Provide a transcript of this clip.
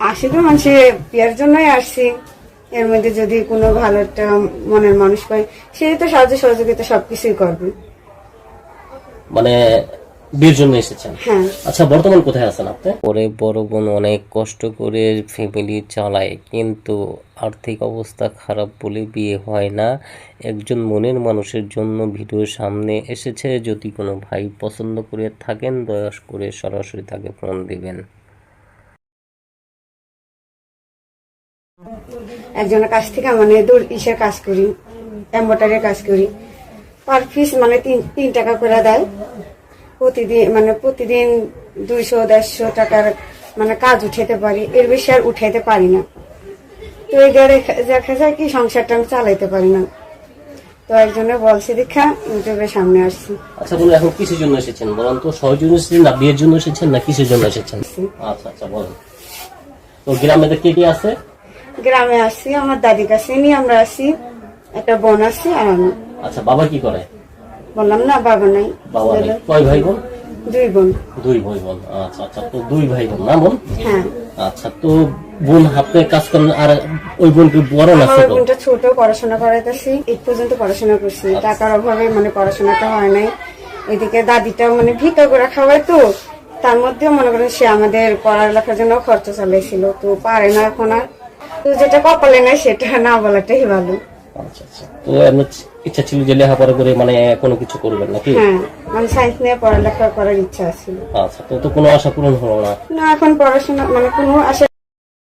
আসি তো মানুষে বিয়ের জন্যই আসছি। এর মধ্যে যদি কোনো ভালো একটা মনের মানুষ পাই সে তো সাহায্য সহযোগিতা সবকিছুই করবে। মানে বিয়ের জন্য এসেছেন? হ্যাঁ। আচ্ছা বর্তমান কোথায় আছেন আপনি? পরে বড় বোন অনেক কষ্ট করে ফ্যামিলি চালায় কিন্তু আর্থিক অবস্থা খারাপ বলে বিয়ে হয় না। একজন মনের মানুষের জন্য ভিডিওর সামনে এসেছে যদি কোনো ভাই পছন্দ করে থাকেন দয়া করে সরাসরি তাকে ফোন দিবেন। একজনের কাছ থেকে মানে দূর ইসের কাজ করি এম্বয়ডারির কাজ করি। পার পিস মানে তিন তিন টাকা করে দেয়। প্রতিদিন মানে প্রতিদিন দুইশো দেড়শো টাকার মানে কাজ উঠাতে পারি। এর বেশি আর উঠাইতে পারি না। তো এই দেখা যায় কি সংসারটা আমি চালাইতে পারি না। তো একজনে বলছে দীক্ষা ইউটিউবের সামনে আসছি। আচ্ছা বলুন এখন কিসের জন্য এসেছেন? বলুন তো সহজ এসেছেন না বিয়ের জন্য এসেছেন না কিসের জন্য এসেছেন? আচ্ছা আচ্ছা বলুন। তো গ্রামে কে কে আছে? গ্রামে আসছি আমার দাদির কাছে নিয়ে আমরা আসি। একটা বোন আসছি আর আমি। আচ্ছা বাবা কি করে? বললাম না বাবা নাই। বাবা নেই। কয় ভাই বোন? দুই বোন। দুই ভাই বোন। আচ্ছা আচ্ছা তো দুই ভাই বোন না বোন? হ্যাঁ। আচ্ছা তো বোন হাতে কাজ করেন আর ওই বোন কি বড় না ছোট? বোনটা ছোট পড়াশোনা করাইতেছি। এই পর্যন্ত পড়াশোনা করছি। টাকার অভাবে মানে পড়াশোনাটা হয় নাই। এদিকে দাদিটা মানে ভিক্ষা করে খাওয়ায় তো তার মধ্যেও মনে করেন সে আমাদের পড়ালেখার জন্য খরচ চালাইছিল। তো পারে না এখন আর। যেটা কপালে নাই সেটা না বলাটাই ভালো। আচ্ছা আচ্ছা। তো এমনি ইচ্ছা ছিল যে লেখাপড়া করে মানে কোনো কিছু করবেন নাকি? হ্যাঁ মানে সায়েন্স নিয়ে পড়ালেখা করার ইচ্ছা ছিল। আচ্ছা তো তো কোনো আশা পূরণ হলো না? না এখন পড়াশোনা মানে কোনো আশা